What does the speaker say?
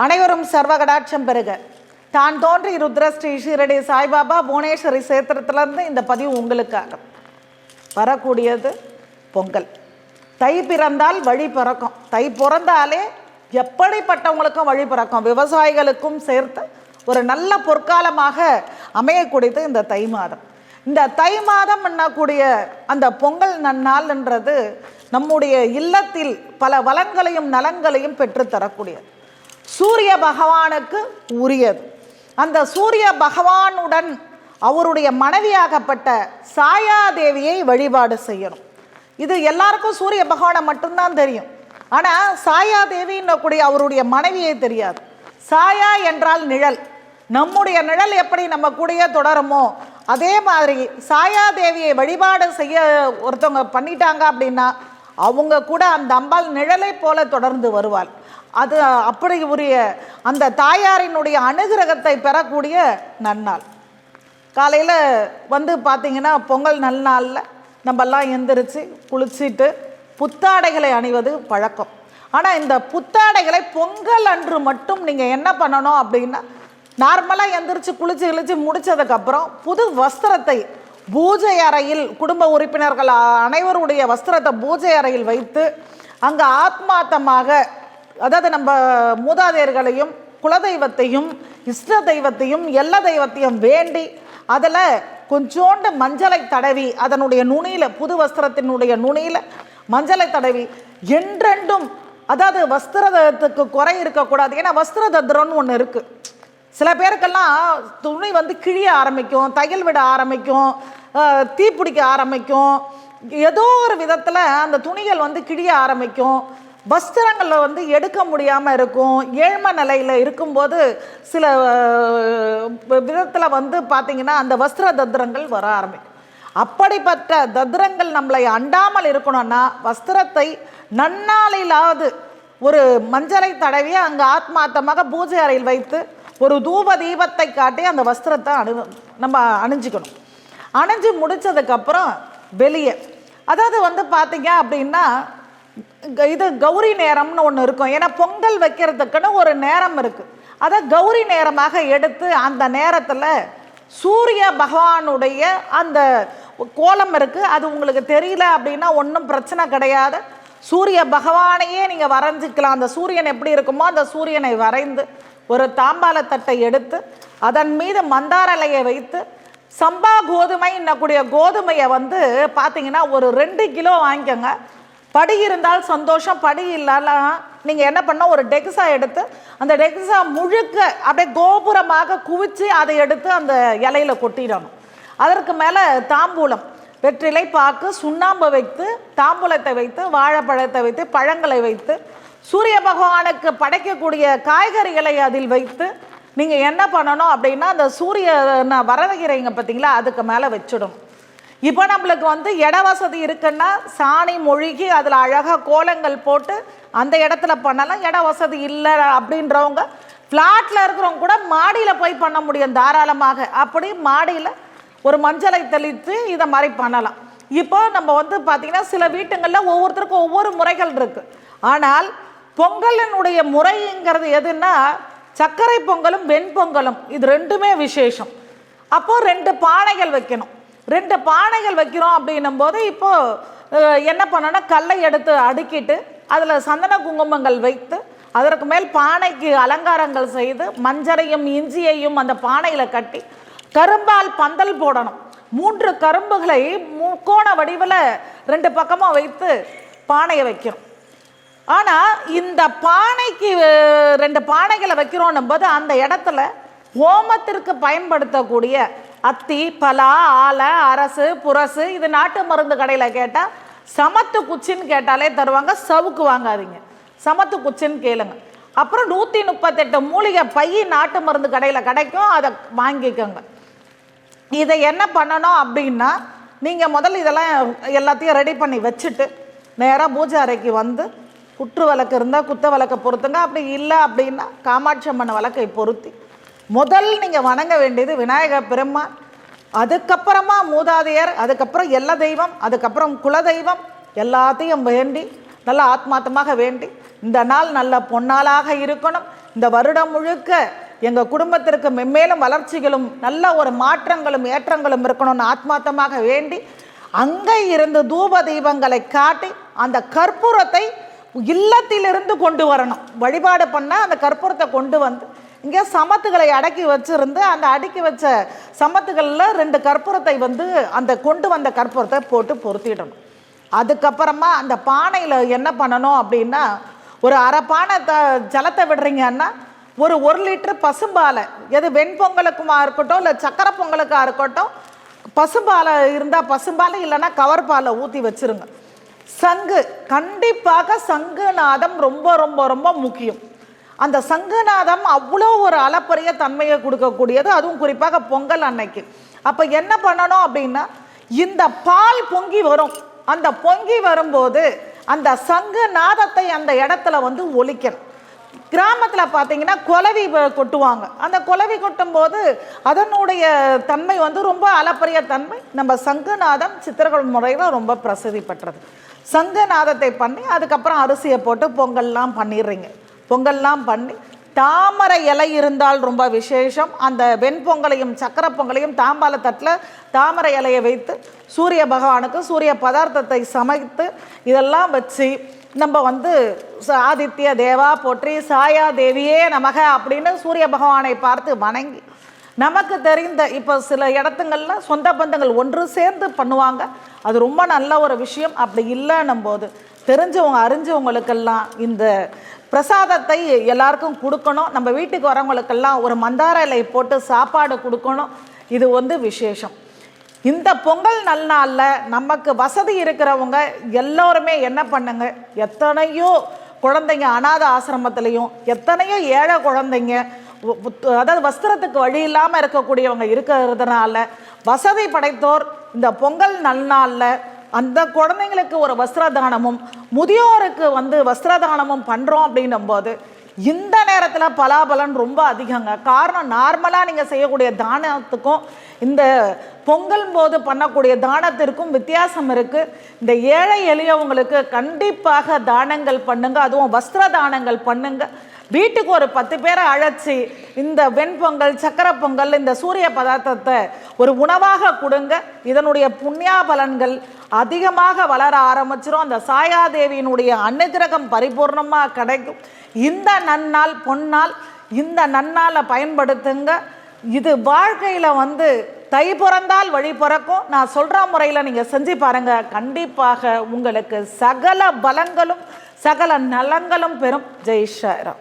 அனைவரும் சர்வகடாட்சம் பெறுக. தான் தோன்றி ருத்ர ஸ்ரீ ஷீரடி சாய்பாபா புவனேஸ்வரி சேத்திரத்திலிருந்து இந்த பதிவு உங்களுக்காக. வரக்கூடியது பொங்கல். தை பிறந்தால் வழி பிறக்கும். தை பிறந்தாலே எப்படிப்பட்டவங்களுக்கும் வழி பிறக்கும். விவசாயிகளுக்கும் சேர்த்து ஒரு நல்ல பொற்காலமாக அமையக்கூடியது இந்த தை மாதம். இந்த தை மாதம் என்னக்கூடிய அந்த பொங்கல் நன்னாள்ன்றது நம்முடைய இல்லத்தில் பல வளங்களையும் நலங்களையும் பெற்றுத்தரக்கூடியது. சூரிய பகவானுக்கு உரியது. அந்த சூரிய பகவானுடன் அவருடைய மனைவியாகப்பட்ட சாயாதேவியை வழிபாடு செய்யணும். இது எல்லாருக்கும் சூரிய பகவானை மட்டும்தான் தெரியும். ஆனால் சாயாதேவின்னக்கூடிய அவருடைய மனைவியே தெரியாது. சாயா என்றால் நிழல். நம்முடைய நிழல் எப்படி நம்ம கூடயே தொடருமோ அதே மாதிரி சாயாதேவியை வழிபாடு செய்ய ஒருத்தவங்க பண்ணிட்டாங்க அப்படின்னா அவங்க கூட அந்த அம்பாள் நிழலை போல தொடர்ந்து வருவாள். அது அப்படி உரிய அந்த தாயாரினுடைய அனுகிரகத்தை பெறக்கூடிய நன்னாள். காலையில் வந்து பார்த்திங்கன்னா பொங்கல் நல்நாளில் நம்மெல்லாம் எந்திரிச்சு குளிச்சுட்டு புத்தாடைகளை அணிவது பழக்கம். ஆனால் இந்த புத்தாடைகளை பொங்கல் அன்று மட்டும் நீங்கள் என்ன பண்ணணும் அப்படின்னா நார்மலாக எந்திரிச்சு குளிச்சு கிழிச்சு முடிச்சதுக்கப்புறம் புது வஸ்திரத்தை பூஜை அறையில் குடும்ப உறுப்பினர்கள் அனைவருடைய வஸ்திரத்தை பூஜை அறையில் வைத்து அங்கே ஆத்மார்த்தமாக அதாவது நம்ம மூதாதையர்களையும் குலதெய்வத்தையும் இஷ்ட தெய்வத்தையும் எல்லா தெய்வத்தையும் வேண்டி அதில் கொஞ்சோண்டு மஞ்சளை தடவி அதனுடைய நுனியில் புது வஸ்திரத்தினுடைய நுனியில் மஞ்சளை தடவி என்றென்றும் அதாவது வஸ்திரத்துக்கு குறை இருக்கக்கூடாது. ஏன்னா வஸ்திர தத்ரம்னு ஒன்று இருக்குது சில பேருக்கெல்லாம் துணி வந்து கிழிய ஆரம்பிக்கும் தையல் விட ஆரம்பிக்கும் தீப்பிடிக்க ஆரம்பிக்கும். ஏதோ ஒரு விதத்தில் அந்த துணிகள் வந்து கிழிய ஆரம்பிக்கும். வஸ்திரங்களில் வந்து எடுக்க முடியாமல் இருக்கும் ஏழ்மை நிலையில் இருக்கும்போது சில விதத்தில் வந்து பார்த்திங்கன்னா அந்த வஸ்திர தத்திரங்கள் வர ஆரம்பிக்கும். அப்படிப்பட்ட தத்திரங்கள் நம்மளை அண்டாமல் இருக்கணும்னா வஸ்திரத்தை நன்னாளிலாவது ஒரு மஞ்சளை தடவி அங்கே ஆத்மார்த்தமாக பூஜை அறையில் வைத்து ஒரு தூப தீபத்தை காட்டி அந்த வஸ்திரத்தை அணு நம்ம அணிஞ்சிக்கணும். அணிஞ்சு முடித்ததுக்கப்புறம் வெளியே. அதாவது வந்து பார்த்தீங்க அப்படின்னா இது கௌரி நேரம்னு ஒன்று இருக்கும். ஏன்னா பொங்கல் வைக்கிறதுக்குன்னு ஒரு நேரம் இருக்குது அதை கௌரி நேரமாக எடுத்து அந்த நேரத்தில் சூரிய பகவானுடைய அந்த கோலம் இருக்குது அது உங்களுக்கு தெரியல அப்படின்னா ஒன்றும் பிரச்சனை கிடையாது. சூரிய பகவானையே நீங்கள் வரைஞ்சிக்கலாம். அந்த சூரியன் எப்படி இருக்குமோ அந்த சூரியனை வரைந்து ஒரு தாம்பாளத்தட்டை எடுத்து அதன் மீது மந்தாரலையை வைத்து சம்பா கோதுமை என்னக்கூடிய கோதுமையை வந்து பார்த்தீங்கன்னா ஒரு ரெண்டு கிலோ வாங்கிக்கோங்க. படி இருந்தால் சந்தோஷம் படி இல்லைனா நீங்கள் என்ன பண்ண ஒரு டெக்ஸா எடுத்து அந்த டெக்ஸா முழுக்க அப்படியே கோபுரமாக குவிச்சு அதை எடுத்து அந்த இலையில கொட்டிடணும். அதற்கு மேலே தாம்பூலம் வெற்றிலை பாக்கு சுண்ணாம்பு வைத்து தாம்பூலத்தை வைத்து வாழைப்பழத்தை வைத்து பழங்களை வைத்து சூரிய பகவானுக்கு படைக்கக்கூடிய காய்கறிகளை அதில் வைத்து நீங்கள் என்ன பண்ணணும் அப்படின்னா அந்த சூரிய நான் வரவைக்கிறீங்க பார்த்தீங்களா அதுக்கு மேலே வச்சிடணும். இப்போ நம்மளுக்கு வந்து இட வசதி இருக்குன்னா சாணி மொழுகி அதில் அழகாக கோலங்கள் போட்டு அந்த இடத்துல பண்ணலாம். இட வசதி இல்லை அப்படின்றவங்க ஃப்ளாட்டில் இருக்கிறவங்க கூட மாடியில் போய் பண்ண முடியும் தாராளமாக. அப்படி மாடியில் ஒரு மஞ்சளை தெளித்து இதை மாதிரி பண்ணலாம். இப்போ நம்ம வந்து பார்த்திங்கன்னா சில வீட்டுங்களில் ஒவ்வொருத்தருக்கும் ஒவ்வொரு முறைகள் இருக்குது ஆனால் பொங்கலினுடைய முறைங்கிறது எதுன்னா சர்க்கரை பொங்கலும் வெண்பொங்கலும் இது ரெண்டுமே விசேஷம். அப்போது ரெண்டு பானைகள் வைக்கணும். ரெண்டு பானைகள் வைக்கிறோம் அப்படின்னும் போது இப்போது என்ன பண்ணோன்னா கல்லை எடுத்து அடுக்கிட்டு அதில் சந்தன குங்குமங்கள் வைத்து அதற்கு மேல் பானைக்கு அலங்காரங்கள் செய்து மஞ்சளையும் இஞ்சியையும் அந்த பானையில் கட்டி கரும்பால் பந்தல் போடணும். மூன்று கரும்புகளை முக்கோண வடிவில் ரெண்டு பக்கமாக வைத்து பானையை வைக்கிறோம். ஆனால் இந்த பானைக்கு ரெண்டு பானைகளை வைக்கிறோன்னும் போது அந்த இடத்துல ஹோமத்திற்கு பயன்படுத்தக்கூடிய அத்தி பலா ஆலை அரசு புரசு இது நாட்டு மருந்து கடையில் கேட்டால் சமத்து குச்சின்னு கேட்டாலே தருவாங்க சவுக்கு வாங்காதீங்க. சமத்து குச்சின்னு கேளுங்க. அப்புறம் நூற்றி முப்பத்தெட்டு மூலிகை பை நாட்டு மருந்து கடையில் கிடைக்கும் அதை வாங்கிக்கோங்க. இதை என்ன பண்ணணும் அப்படின்னா நீங்கள் முதல்ல இதெல்லாம் எல்லாத்தையும் ரெடி பண்ணி வச்சுட்டு நேராக பூஜை அறைக்கு வந்து குற்று விளக்கு இருந்தால் குத்த விளக்கை பொருத்துங்க. அப்படி இல்லை அப்படின்னா காமாட்சி அம்மன் வழக்கை பொருத்தி முதல் நீங்கள் வணங்க வேண்டியது விநாயகர் பெருமான். அதுக்கப்புறமா மூதாதையர் அதுக்கப்புறம் எல்லா தெய்வம் அதுக்கப்புறம் குலதெய்வம் எல்லாத்தையும் வேண்டி நல்ல ஆத்மார்த்தமாக வேண்டி இந்த நாள் நல்ல பொன்னாளாக இருக்கணும். இந்த வருடம் முழுக்க எங்கள் குடும்பத்திற்கு மென்மேலும் வளர்ச்சிகளும் நல்ல ஒரு மாற்றங்களும் ஏற்றங்களும் இருக்கணும்னு ஆத்மார்த்தமாக வேண்டி அங்கே இருந்து தூப தீபங்களை காட்டி அந்த கற்பூரத்தை இல்லத்திலிருந்து கொண்டு வரணும். வழிபாடு பண்ணால் அந்த கற்பூரத்தை கொண்டு வந்து இங்கே சமத்துகளை அடக்கி வச்சிருந்து அந்த அடுக்கி வச்ச சமத்துகளில் ரெண்டு கற்பூரத்தை வந்து அந்த கொண்டு வந்த கற்பூரத்தை போட்டு பொருத்திடணும். அதுக்கப்புறமா அந்த பானையில் என்ன பண்ணணும் அப்படின்னா ஒரு அரை பானை த ஜலத்தை விடுறீங்கன்னா ஒரு ஒரு லிட்டர் பசும்பாலை எது வெண்பொங்கலுக்குமா இருக்கட்டும் இல்லை சக்கரை பொங்கலுக்காக இருக்கட்டும் பசும்பாலை இருந்தால் பசும்பாலை இல்லைன்னா கவர் பாலை ஊற்றி வச்சிருங்க. சங்கு கண்டிப்பாக சங்கு நாதம் ரொம்ப ரொம்ப ரொம்ப முக்கியம். அந்த சங்குநாதம் அவ்வளோ ஒரு அளப்பரிய தன்மையை கொடுக்கக்கூடியது. அதுவும் குறிப்பாக பொங்கல் அன்னைக்கு. அப்போ என்ன பண்ணணும் அப்படின்னா இந்த பால் பொங்கி வரும். அந்த பொங்கி வரும்போது அந்த சங்கு நாதத்தை அந்த இடத்துல வந்து ஒழிக்கணும் கிராமத்தில் பார்த்தீங்கன்னா குலவி கொட்டுவாங்க. அந்த குலவி கொட்டும்போது அதனுடைய தன்மை வந்து ரொம்ப அளப்பரிய தன்மை. நம்ம சங்குநாதம் சித்திரகுள் முறையில் ரொம்ப பிரசித்தி பெற்றது. சங்குநாதத்தை பண்ணி அதுக்கப்புறம் அரிசியை போட்டு பொங்கல்லாம் பண்ணிடுறீங்க. பொங்கல்லாம் பண்ணி தாமரை இலை இருந்தால் ரொம்ப விசேஷம். அந்த வெண்பொங்கலையும் சக்கரை பொங்கலையும் தாம்பால தட்டில் தாமரை இலையை வைத்து சூரிய பகவானுக்கு சூரிய பதார்த்தத்தை சமைத்து இதெல்லாம் வச்சு நம்ம வந்து ஆதித்ய தேவா போற்றி சாயா தேவியே நமக அப்படின்னு சூரிய பகவானை பார்த்து வணங்கி நமக்கு தெரிந்த இப்போ சில இடத்துங்கள்ல சொந்த பந்தங்கள் ஒன்று சேர்ந்து பண்ணுவாங்க. அது ரொம்ப நல்ல ஒரு விஷயம். அப்படி இல்லைன்னும் போது தெரிஞ்சவங்க அறிஞ்சவங்களுக்கெல்லாம் இந்த பிரசாதத்தை எல்லாருக்கும் கொடுக்கணும். நம்ம வீட்டுக்கு வரவங்களுக்கெல்லாம் ஒரு மந்தார இலை போட்டு சாப்பாடு கொடுக்கணும். இது வந்து விசேஷம். இந்த பொங்கல் நல்நாளில் நமக்கு வசதி இருக்கிறவங்க எல்லோருமே என்ன பண்ணுங்க? எத்தனையோ குழந்தைங்க அனாத ஆசிரமத்திலையும் எத்தனையோ ஏழை குழந்தைங்க அதாவது வஸ்திரத்துக்கு வழி இல்லாமல் இருக்கக்கூடியவங்க இருக்கிறதுனால வசதி படைத்தோர் இந்த பொங்கல் நல்நாளில் அந்த குழந்தைங்களுக்கு ஒரு வஸ்திரதானமும் முதியோருக்கு வந்து வஸ்திரதானமும் பண்ணுறோம் அப்படின்னும் போது இந்த நேரத்தில் பலாபலன் ரொம்ப அதிகங்க. காரணம் நார்மலாக நீங்கள் செய்யக்கூடிய தானத்துக்கும் இந்த பொங்கல் போது பண்ணக்கூடிய தானத்திற்கும் வித்தியாசம் இருக்குது இந்த ஏழை எளியவங்களுக்கு கண்டிப்பாக தானங்கள் பண்ணுங்க அதுவும் வஸ்திர தானங்கள் பண்ணுங்கள் வீட்டுக்கு ஒரு பத்து பேரை அழைச்சி இந்த வெண்பொங்கல் சக்கரை பொங்கல் இந்த சூரிய பதார்த்தத்தை ஒரு உணவாக கொடுங்க. இதனுடைய புண்ணியா பலன்கள் அதிகமாக வளர ஆரம்பிச்சிடும் அந்த சாயாதேவியினுடைய அனுகிரகம் பரிபூர்ணமாக கிடைக்கும். இந்த நன்னாள் பொன்னால் இந்த நன்னாளை பயன்படுத்துங்க. இது வாழ்க்கையில் வந்து தை பிறந்தால் வழி பிறக்கும். நான் சொல்கிற முறையில் நீங்கள் செஞ்சு பாருங்கள் கண்டிப்பாக உங்களுக்கு சகல பலங்களும் சகல நலங்களும் பெறும். ஜெய் ஷாராம்